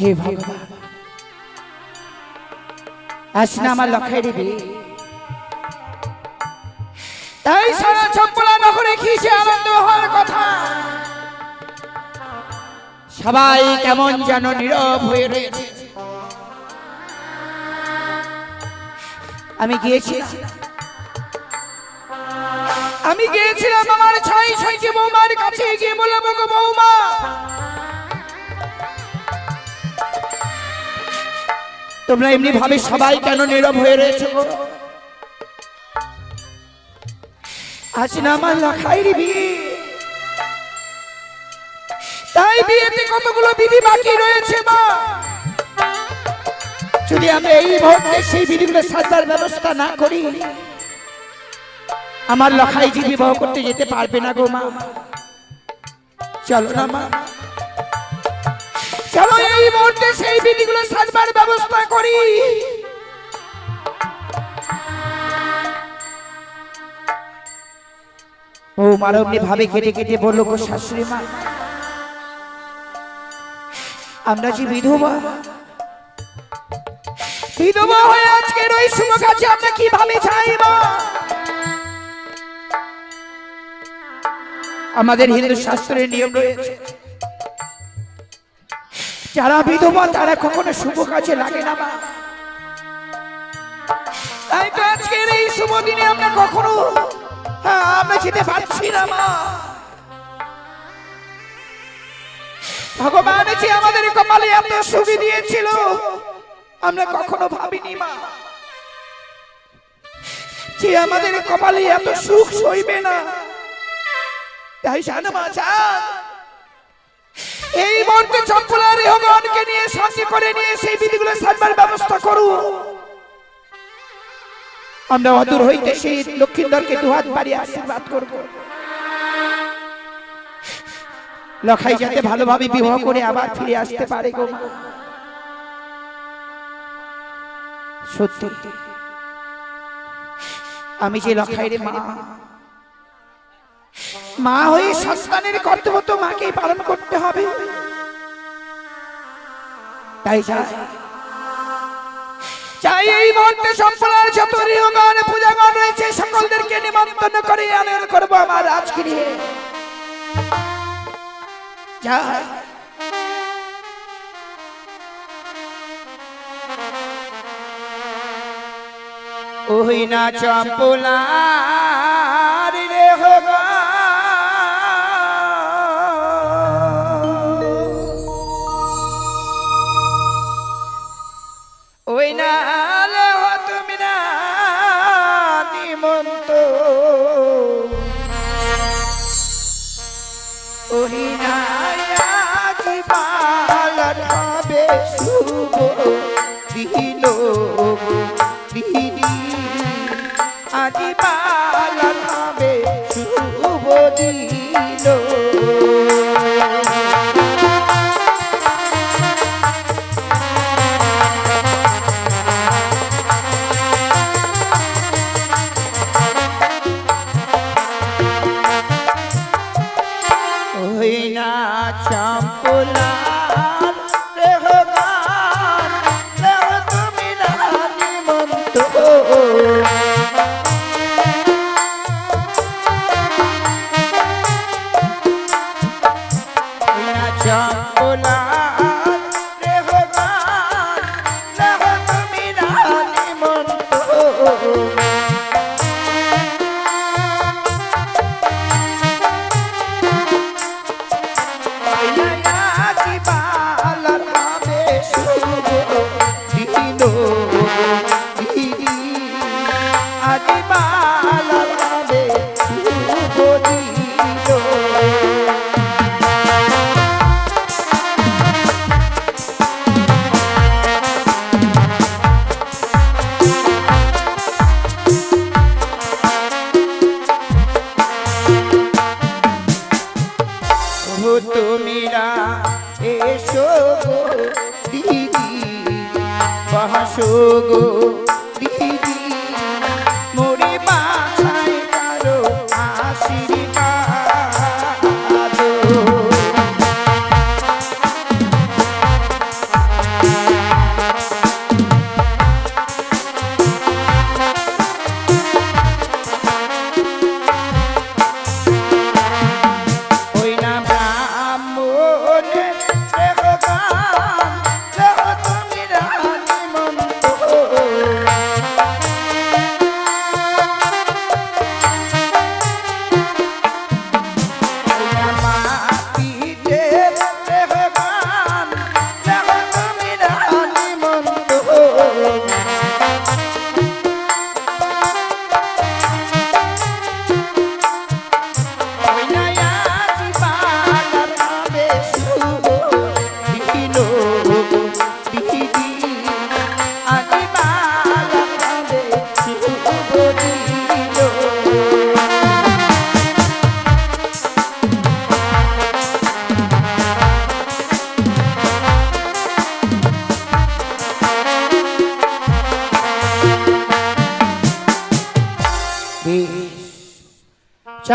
হে ভগবান। আস না আমার লক্ষ্যের বিয়ে তাই সারা চম্পলা নগরে খিসে আনন্দ হওয়ার কথা। সবাই কেমন যেন নীরব হয়ে রয়েছে। আমি গিয়েছিলাম। আমি গিয়েছিলাম আমার ছয় ছয়টি বৌমার কাছে। গিয়ে বললাম গো বৌমা তোমরা এমনি ভাবে সবাই কেন নীরব হয়ে রয়েছে গো? আজ না আমার লখাইর বিয়ে। তাই বিয়েতে কতগুলো বিধি বাকি রয়েছে, মা? যদি এই মুহূর্তে সেই বিধিগুলো সাজার ব্যবস্থা না করি, আমার লখাই যে বিবাহ করতে যেতে পারবে না গো, মা। চলো না, মা। চলো এই মুহূর্তে সেই বিধিগুলো সাজবার ব্যবস্থা করি। ও ভাবে কেটে কেটে বলল, গো শাশুড়ি মা, আমরা যে বিধবা বিধবা হয়ে আজকের ওই শুভ কাজে আমরা কীভাবে চাইব আমাদের হিন্দু শাস্ত্রের নিয়ম রয়েছে যারা বিধবা তারা কখনো শুভ কাজে লাগে না মা। তাই তো আজকের এই শুভ দিনে আমরা কখনো হ্যাঁ, আমরা যেতে পারছি না মা। ভগবান যে আমাদের কপালে এত সুখী দিয়েছিল আমরা কখনো ভাবিনি মা। যে আমাদের কপালে এত সুখ সইবে না। তাই জানো মা জান এই মুহূর্তে চম্পলার রেহগণকে নিয়ে সঙ্গে করে নিয়ে সেই বিধিগুলো সাজবার ব্যবস্থা করু। আমরা অদূর হইতে সেই লক্ষ্মীন্দরকে দুহাত বাড়িয়ে আশীর্বাদ করব। লখাই যাতে ভালোভাবে বিবাহ করে আবার ফিরে আসতে পারে গো সত্যি, আমি যে লখাইরে মা মা হয়ে সন্তানের কর্তব্য তো মাকেই পালন করতে হবে। তাই চাই। এই মুহূর্তে সম্পূর্ণ যত রিহগান পূজাগান রয়েছে, সকলদেরকে নিমন্ত্রণ করে আনয়ন করব আমার রাজগৃহে যা ওই না চম্পলার আজি পালার হবে শুভ দিল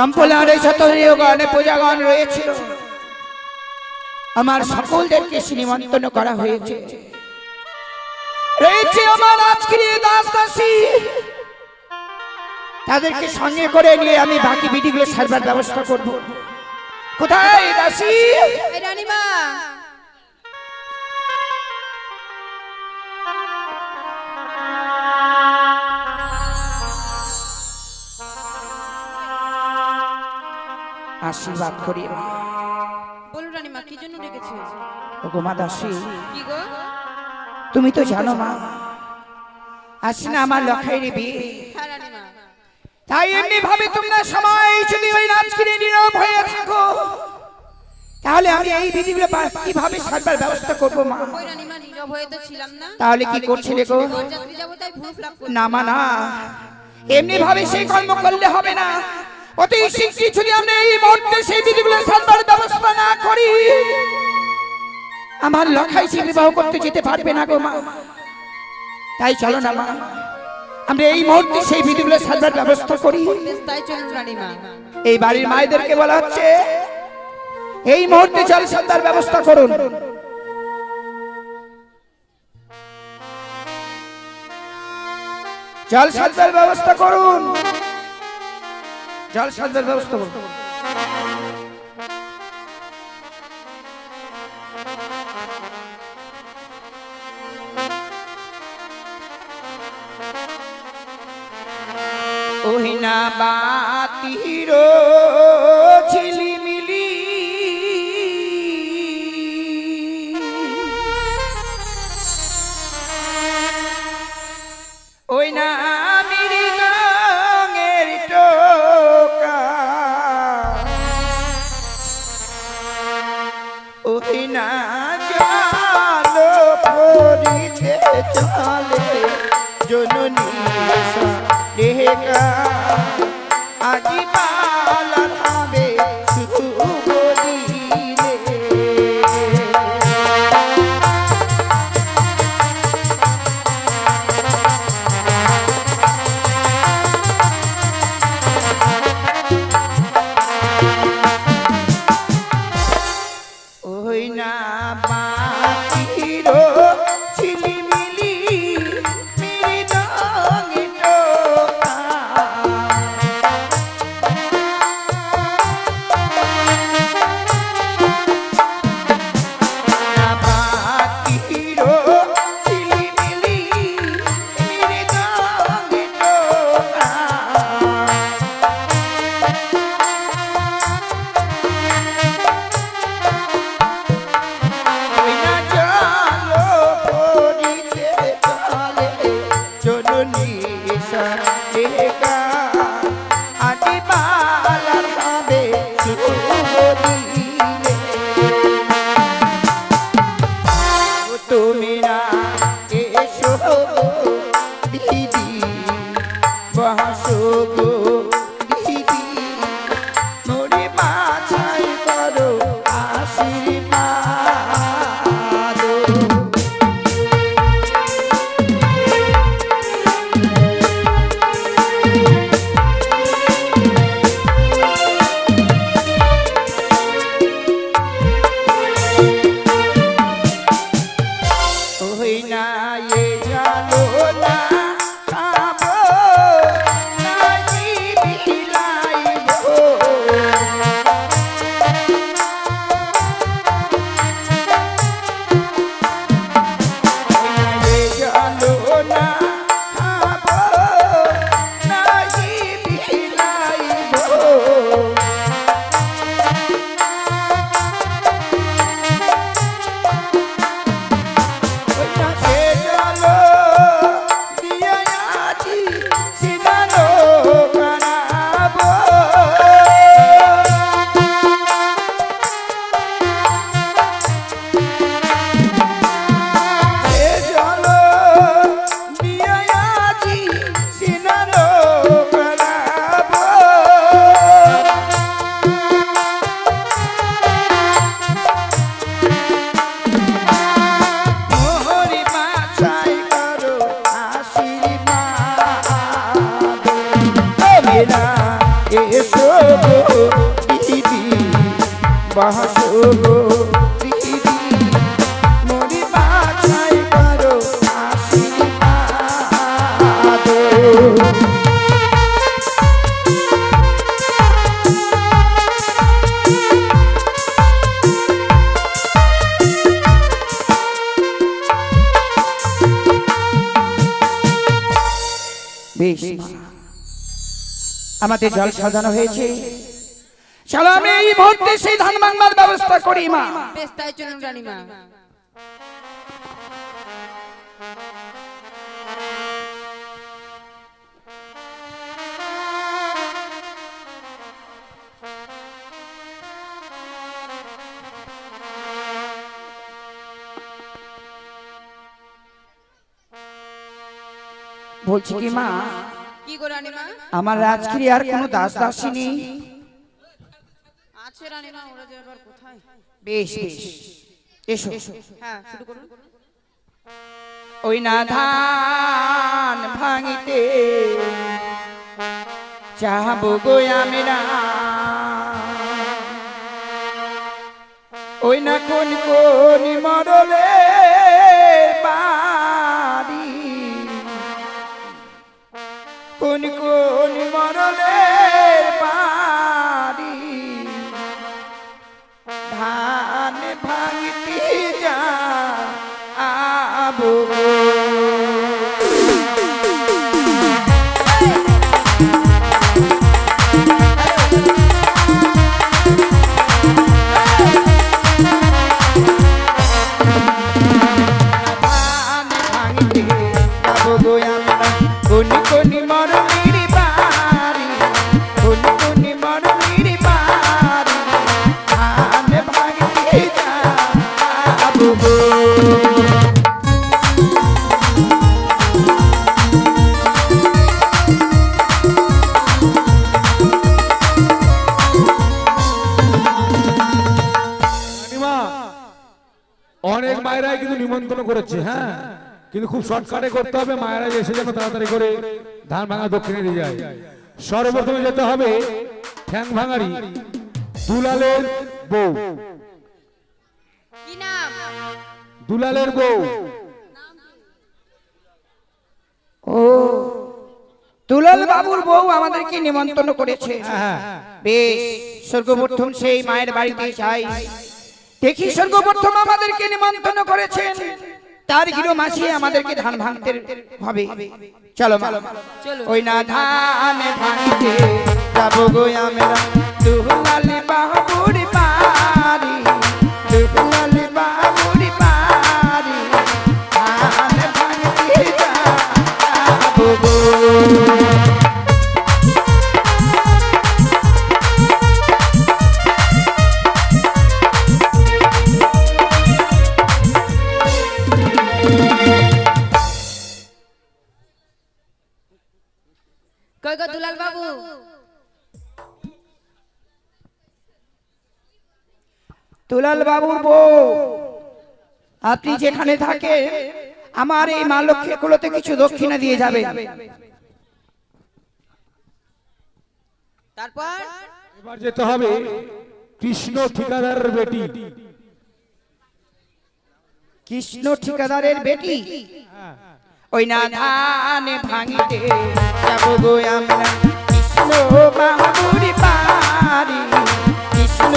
চম্পলার এই শত গণে পূজাগণ রয়েছিল, আমার সকলদেরকে শ্রীমন্তন করা হয়েছে। রয়েছে আমার আজকের দাস দাসী তাদেরকে সঙ্গে করে নিয়ে আমি বাকি বিধিগুলো সারবার ব্যবস্থা করব। কোথায় দাসী? রানীমা। আশীর্বাদ করি মা। বলুন রানীমা কি জন্য ডেকেছে ওগো মা দাসী কি গো? তুমি তো জানো মা আজ না আমার লখাইরে বিয়ে। হ্যাঁ রানীমা। তাই এমনি ভাবে তোমরা সময় যদি ওই রাজগিরি নীরব হয়ে থাকো। তাহলে আমি এই বিধিগুলো কীভাবে সারবার ব্যবস্থা করব মা? তাহলে কি করছিলে গো? না মা না। এমনি ভাবে সেই কর্ম করলে হবে না। অতি শীঘ্রই যদি আমরা এই মুহূর্তে সেই বিধিগুলো সারবার ব্যবস্থা না করি। আমার লখাই সে বিবাহ করতে যেতে পারবে না গো মা। তাই চলো না মা। আমরা এই মুহূর্তে সেই বিধিগুলো সারবার ব্যবস্থা করি। এই বাড়ির মায়েদেরকে বলা হচ্ছে এই মুহূর্তে জল সন্ধ্যার ব্যবস্থা করুন। জল সন্ধ্যার ব্যবস্থা করুন। জল সাজার ব্যবস্থা করব ওহিনা বাতির বেশ আমাদের জল সাজানো হয়েছে। চলো আমি এই মুহূর্তে সেই ধান বাংলার ব্যবস্থা করি মা। বেশ, তাই চলুন রানীমা। বলছি কি মা আমার রাজগিরি আর কোনো দাস দাসী নেই। বেশ বেশ। এসো। হ্যাঁ ওই না ধান ভাঙিতে চাহাবো গো আমি না ওই না কোন কোন মরলে কোন কোন মরলে বাড়ি ধান ভাঙতি যা আবো করেছে হ্যাঁ। কিন্তু খুব শর্টকাটে করতে হবে মায়েরা এসে যেন তাড়াতাড়ি করে ধান ভাঙা দক্ষিণে দিয়ে যায়। সর্বপ্রথমে যেতে হবে ঠ্যাং ভাঙারি দুলালের বউ। দুলালের বউ। ও দুলাল বাবুর বউ আমাদেরকে নিমন্ত্রণ করেছে। হ্যাঁ বেশ সর্বপ্রথম সেই মায়ের বাড়িতে যাই। দেখি সর্বপ্রথম আমাদেরকে নিমন্ত্রণ করেছেন। তার গিরো মাসি আমাদেরকে ধান ভাঙতে হবে। চলো মা। চলো। ওই না ধান ভাঙতে যাব গো আমরা। দুলালি বাহুড়ি বাড়ি দুলাল বাবুর বউ। আপনি যেখানে থাকে আমার এই মা লক্ষ্মী কুলোতে কিছু দক্ষিণা দিয়ে যাবে তারপর? এবার যেতে হবে কৃষ্ণ ঠিকাদারের বেটি। কৃষ্ণ ঠিকাদারের বেটি? ওই না ধান ভাঙিতে যাব গো আমরা। কৃষ্ণ বাবুর বাড়ি কৃষ্ণ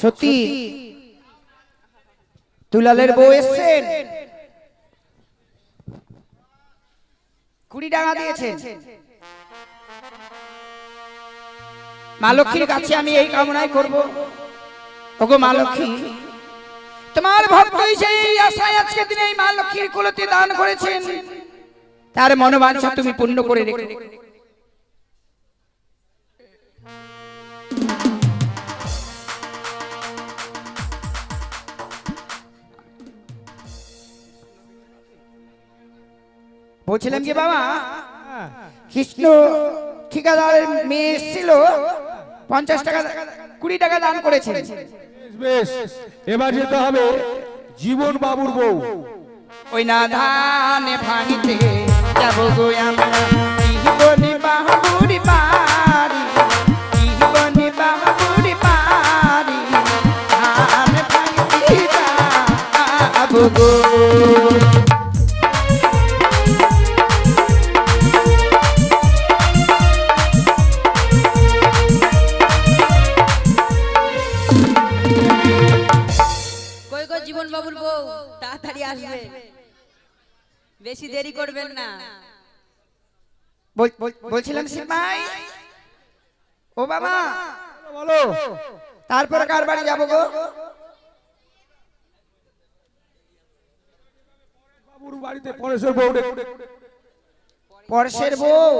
সত্যি দুলালের বউ এসছেন। কুড়ি টাকা দিয়েছেন। মা লক্ষ্মীর কাছে আমি এই কামনাই করব। ওগো মা লক্ষ্মী তোমার ভক্তই সেই আশায় আজকে দিনে এই মা লক্ষ্মীর কুলতে দান করেছেন। তার মনোবাঞ্ছা তুমি পূর্ণ করে রেখো। বলছিলাম যে বাবা কৃষ্ণ ঠিকাদারের মেয়ে এসেছিল পঞ্চাশ টাকা কুড়ি টাকা দান করেছে। বেশ এবার যেতে হবে জীবন বাবুর বউ। ওই না ধানে ভাঙিতে যাব গো তারপরে কার বাড়ি যাব গো? বাবুর বাড়িতে পরেশের বউ পরশের বউ?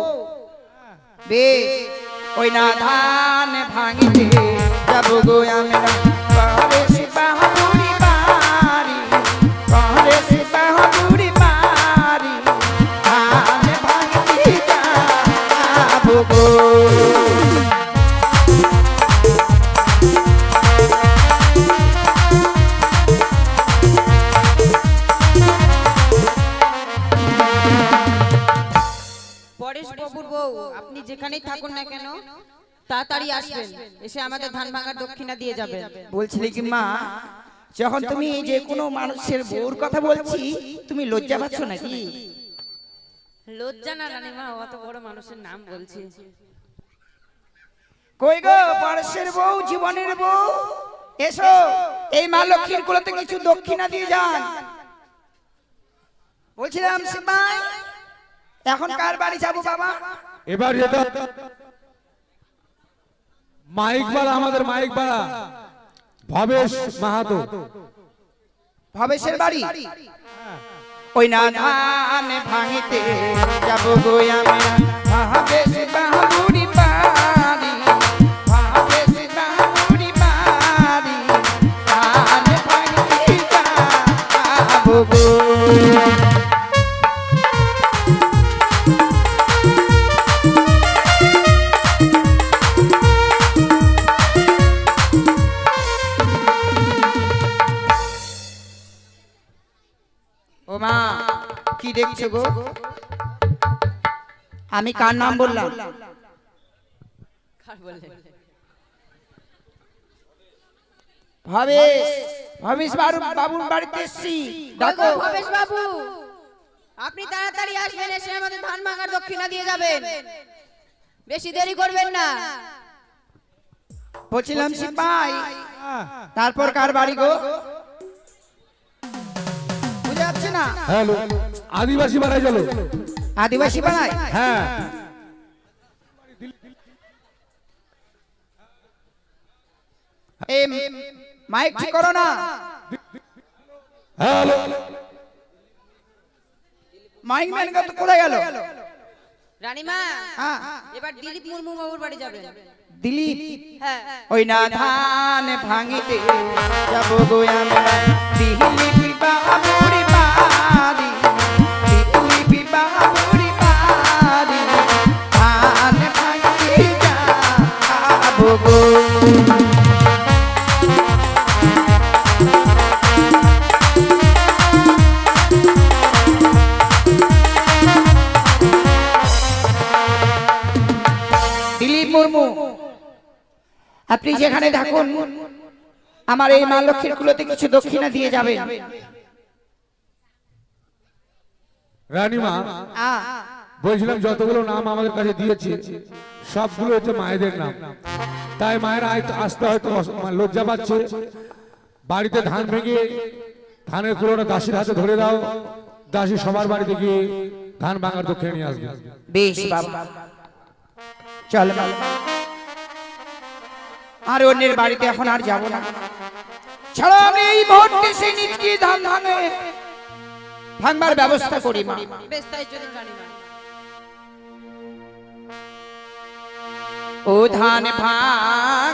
বেশ ওই না ধান ভাঙিতে যাব গো আমরা আসবেন এসে আমাদের ধান ভাঙার দক্ষিণা দিয়ে যাবেন। বলছিলি কি মা যখন তুমি যে কোনো মানুষের বউর কথা বলছি তুমি লজ্জা পাচ্ছ নাকি? লজ্জা না রানীমা অত বড় মানুষের নাম বলছি। কই গো পারসের বউ জীবনের বউ? এসো এই মা লক্ষ্মীর কুলতে কিছু দক্ষিণা দিয়ে যান। বলছিলাম সিপাই এখন কার বাড়ি যাব বাবা? এবার যেতে মাইক বাড়া আমাদের মাইক বাড়া। ভবেশ মাহাতো। ভবেশের বাড়ি? ওই না ধান ভাঙিতে যাব গো আমরা। ভবেশ বাহুরি বাড়ি ভবেশ বাহুরি বাড়ি ধান ভাঙিতে যাব গো। কি দেখছ গো? আমি কার নাম বললাম? কার বললেন ভবেশ। ভবেশ। বাবু বাবুর বাড়িতে এসছি। ডাকো ভবেশ বাবু। আপনি তাড়াতাড়ি আসবেন এসে আমাদের ধান ভাঙার দক্ষিণা দিয়ে যাবেন। বেশি দেরি করবেন না। বলছিলাম সিপাই। তারপর কার বাড়ি গো? বুঝে যাচ্ছে না? হ্যালো। আদিবাসী বাড়াই চলো। আদিবাসী পাড়ায় হ্যাঁ। মাইক ঠিক করো না। হ্যালো। মাইক ম্যান তো কোথায় গেল? রানীমা হ্যাঁ। এবার দিলীপ মুর্মু বাবুর বাড়ি যাবেন দিলীপ? হ্যাঁ। ওই না ধান ভাঙিতে যাব গো আমরা। দিলীপ বাবুরি যেখানে থাকুন আমার এই মা লক্ষ্মীর কুলতে কিছু দক্ষিণা দিয়ে যাবেন। রানীমা বলছিলাম যতগুলো নাম আমাদের কাছে দিয়েছে সবগুলো হচ্ছে মায়েদের নাম। তাই মায়েরা আসতে হয়তো লজ্জা পাচ্ছে। বাড়িতে ধান ভেঙে ধানের কুলোটা দাসির হাতে ধরে দাও দাসী সবার বাড়িতে গিয়ে ধান ভাঙার দক্ষিণে নিয়ে আসবে। বেশ বাবা। চল বাবা। আর অন্যের বাড়িতে এখন আর যাব না। ছাড়া আমি এই ভোটকে সেই নিজকে ধান ভাঙে ভাঙবার ব্যবস্থা করি মা। ও ধান ভাঙ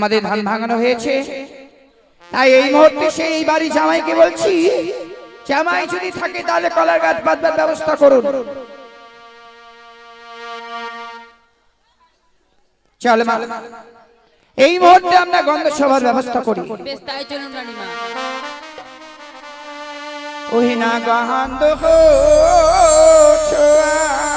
আমাদের ধান ভাঙানো হয়েছে। তাই এই মুহূর্তে সেই বাড়ি জামাইকে বলছি জামাই যদি থাকে তাহলে কলার গাছ বাঁধবার ব্যবস্থা করুন। চল মা। এই মুহূর্তে আমরা গন্ধ সভার ব্যবস্থা করি। ওহিনা গাহান্দ হো ছোয়া।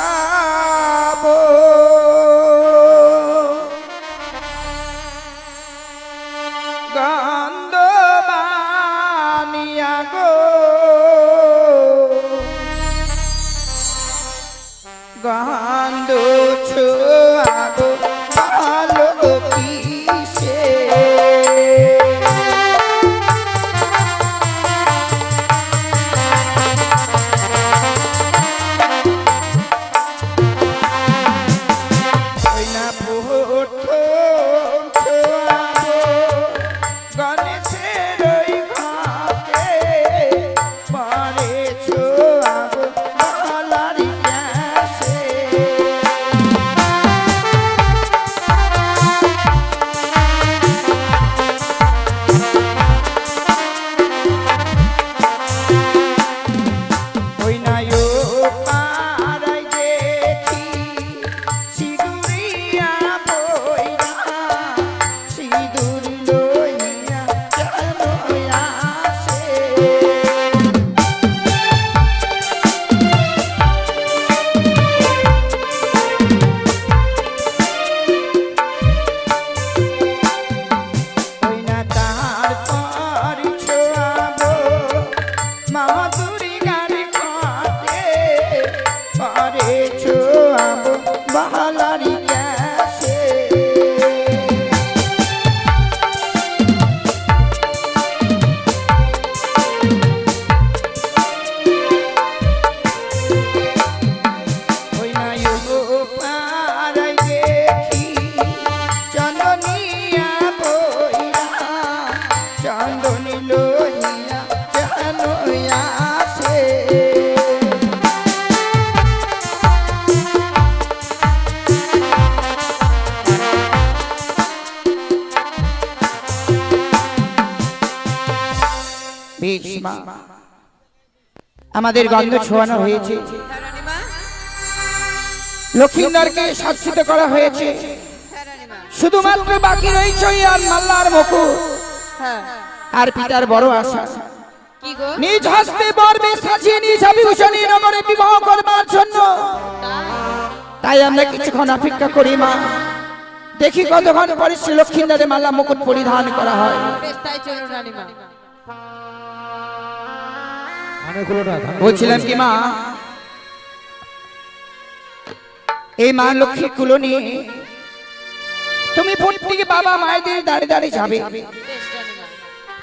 আমাদের গন্ধ ছোঁয়ানো হয়েছে। হ্যাঁ লক্ষিন্দরকে শাসিত করা হয়েছে। হ্যাঁ শুধুমাত্র বাকি রয়েছে আর মাল্লার হ্যাঁ আর পিতার বড় আশা। নিজ হস্তে বর্বে সাজিয়ে নিজ অভিভূষণী নগরে বিবাহ করবার জন্য। তাই? আমরা কিছুক্ষণ অপেক্ষা করি মা। দেখি কতক্ষণ পরে শ্রী লক্ষিন্দরের মাল্লা মুকুট পরিধান করা হয়। বলছিলাম কি মা? এই মা লক্ষ্মী কুলো নিয়ে তুমি প্রত্যেকে বাবা মায়েদের দাঁড়িয়ে দাঁড়িয়ে যাবে।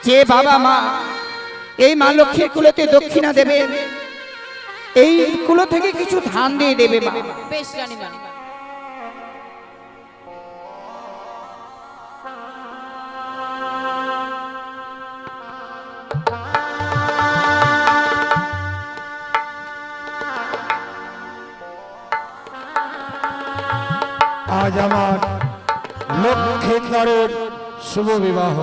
যে বাবা মা এই মা লক্ষ্মীর কুলোতে দক্ষিণা দেবে এই কুলো থেকে কিছু ধান দিয়ে দেবে মা। বেশ আজ আমার লক্ষ্মীন্দরের শুভ বিবাহ।